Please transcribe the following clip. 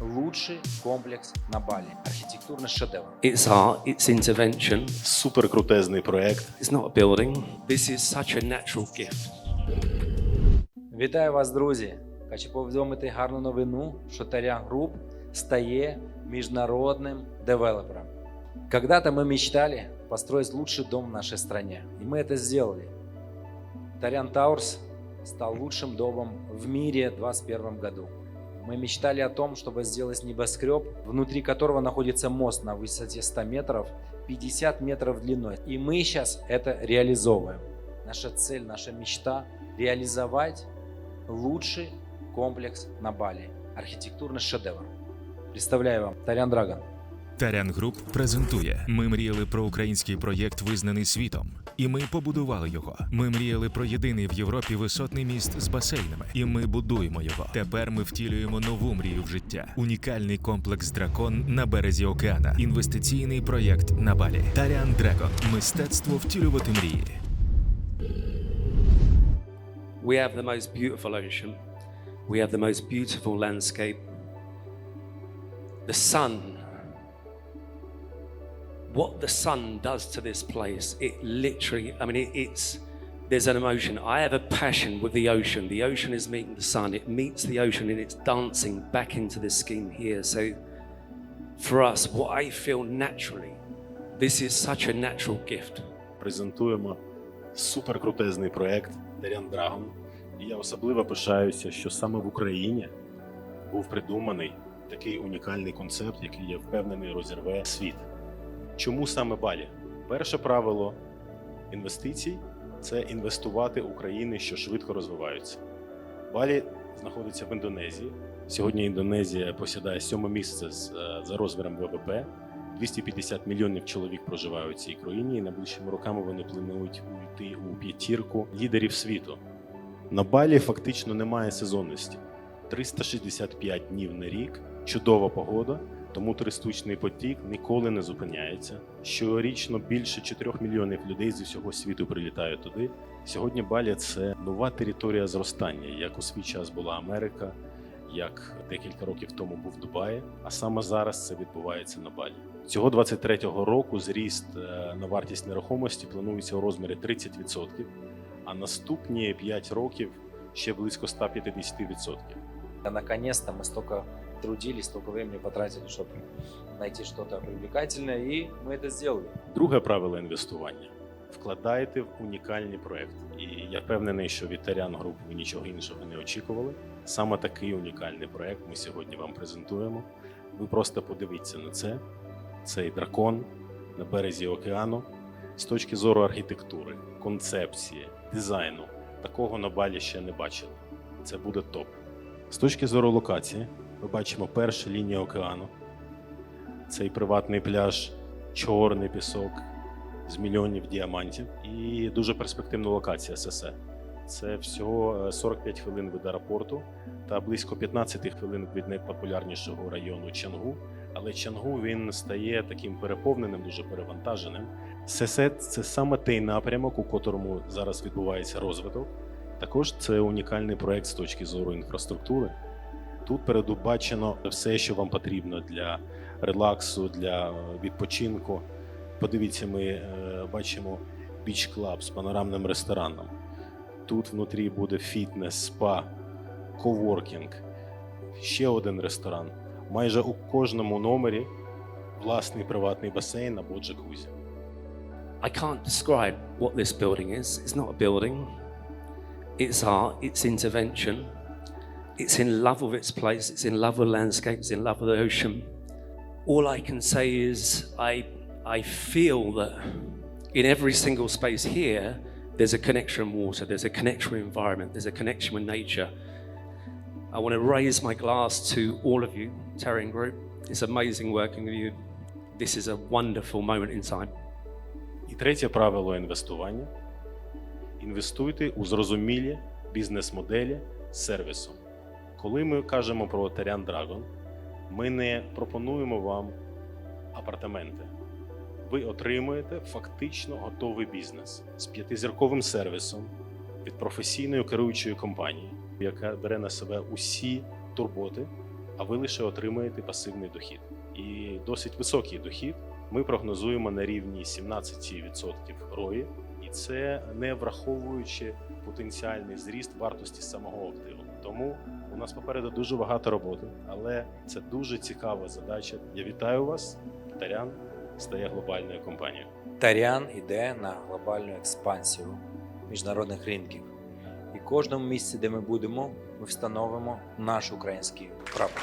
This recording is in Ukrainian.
лучший комплекс на Бали. Архитектурный шедевр. It's art, it's intervention. Суперкрутезний проект. It's not a building. This is such a natural gift. Вітаю вас, друзі! Хочу повідомити гарну новину, що Тарян Груп стає міжнародним девелопером. Когда-то мы мечтали построить лучший дом в нашей стране, и мы это сделали. Тарян Таурс стал лучшим домом в мире в 2021 году. Мы мечтали о том, чтобы сделать небоскреб, внутри которого находится мост на высоте 100 метров, 50 метров длиной. И мы сейчас это реализовываем. Наша цель, наша мечта – реализовать лучший комплекс на Бали. Архитектурный шедевр. Представляю вам Тарян Драгон. Тарян Груп презентує. Ми мріяли про український проєкт, визнаний світом, І ми побудували його. Ми мріяли про єдиний в Європі висотний міст з басейнами, і ми будуємо його. Тепер ми втілюємо нову мрію в життя. Унікальний комплекс Дракон на березі океана. Інвестиційний проєкт на Балі. Тарян Драгон. Мистецтво втілювати мрії. We have the most beautiful ocean. We have the most beautiful landscape. The sun. What the sun does to this place, it literally, I mean, it, it's, there's an emotion. I have a passion with the ocean. The ocean is meeting the sun. It meets the ocean and it's dancing back into the scheme here. So for us, what I feel naturally, this is such a natural gift. Презентуємо суперкрутезний проект Дарян Драгон. І я особливо пишаюся, що саме в Україні був придуманий такий унікальний концепт, який я впевнений розірве світ. Чому саме Балі? Перше правило інвестицій це інвестувати у країни, що швидко розвиваються. Балі знаходиться в Індонезії. Сьогодні Індонезія посідає сьоме місце е, за розміром ВВП. 250 мільйонів чоловік проживають у цій країні, і найближчими роками вони планують увійти у п'ятірку лідерів світу. На Балі фактично немає сезонності. 365 днів на рік, чудова погода, тому туристичний потік ніколи не зупиняється. Щорічно більше 4 мільйонів людей з усього світу прилітають туди. Сьогодні Балі це нова територія зростання, як у свій час була Америка, як декілька років тому був Дубай, а саме зараз це відбувається на Балі. Цього 23-го року зріст е, на вартість нерухомості планується у розмірі 30%, а наступні 5 років ще близько 150%. А Наконец-то мы столько трудились, столько времени потратили, чтобы найти что-то привлекательное, и мы это сделали. Друге правило інвестування вкладайте в унікальні проекти. І я впевнений, що від Тарян Груп ви нічого іншого не очікували. Саме такий унікальний проект ми сьогодні вам презентуємо. Ви просто подивіться на це. Цей дракон на березі океану. З точки зору архітектури, концепції, дизайну, такого на балі ще не бачили. Це буде топ. З точки зору локації, ми бачимо першу лінію океану. Цей приватний пляж, чорний пісок з мільйонів діамантів і дуже перспективна локація ССЕ. Це всього е, 45 хвилин від аеропорту та близько 15 хвилин від найпопулярнішого району Чангу. Але Чангу він стає таким переповненим, дуже перевантаженим. ССЕ це саме той напрямок, у котрому зараз відбувається розвиток. Також це унікальний проект з точки зору інфраструктури. Тут передбачено все, що вам потрібно для релаксу, для відпочинку. Подивіться, ми е, бачимо біч клаб з панорамним рестораном. Тут внутрі буде фітнес, спа, коворкінг, ще один ресторан. Майже у кожному номері власний приватний басейн або джакузі. I can't describe what this building is. It's not a building. It's art, it's intervention. It's in love with its place, it's in love with landscape, it's in love with the ocean. All I can say is I I feel that in every single space here, there's a connection with water, there's a connection with environment, there's a connection with nature. I want to raise my glass to all of you, Terran Group. It's amazing working with you. This is a wonderful moment in time. І третє правило інвестування: інвестуйте у зрозумілі бізнес-моделі з сервісом. Коли ми кажемо про Тарян Драгон, ми не пропонуємо вам апартаменти. Ви отримуєте фактично готовий бізнес з п'ятизірковим сервісом від професійної керуючої компанії, яка бере на себе усі турботи а ви лише отримаєте пасивний дохід. І досить високий дохід ми прогнозуємо на рівні 17% ROI, і це не враховуючи потенціальний зріст вартості самого активу. Тому нас попереду дуже багато роботи, але це дуже цікава задача. Я вітаю вас. Тарян стає глобальною компанією. Тарян іде на глобальну експансію міжнародних ринків. І кожному місці, де ми будемо, ми встановимо наш український прапор.